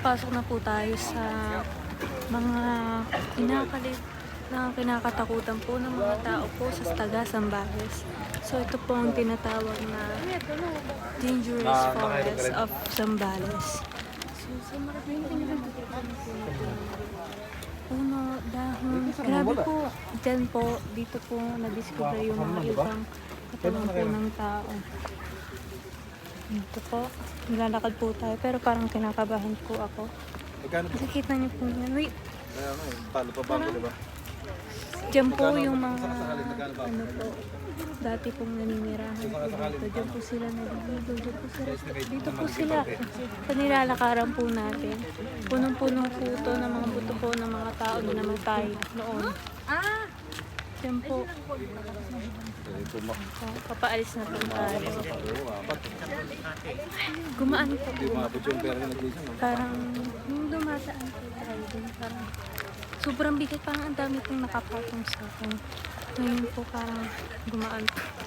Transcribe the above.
papasok na po tayo sa mga kinakalit na kinakatakutan po ng mga tao po sa Taga Zambales. So ito po ang tinatawag na dangerous forest of Zambales. So dahon. Grabe po. Diyan po, dito po na-discover yung mga ibang katawan po ng tao. Dito po, nilalakad po tayo pero parang kinakabahan po ako. Magkano kita niyo po yan. Wait, Kaya ano, talo pa bago, di ba? Diyan po yung mga ano po, dati pong naninirahan po dito. Diyan po sila naliligo. Diyan po sila. Dito po sila. Sa nilalakaran po natin. Punong-punong po ito ng mga buto po ng mga tao na namatay noon. Ah! Diyan po. Ito papaalis na po tayo. Gumaan po. Hindi umabot yung pera nag-lisa, no? Parang nung dumataan po tayo dun, parang sobrang bigat parang ang dami pong nakapatong sa akin. Ngayon po parang gumaan po.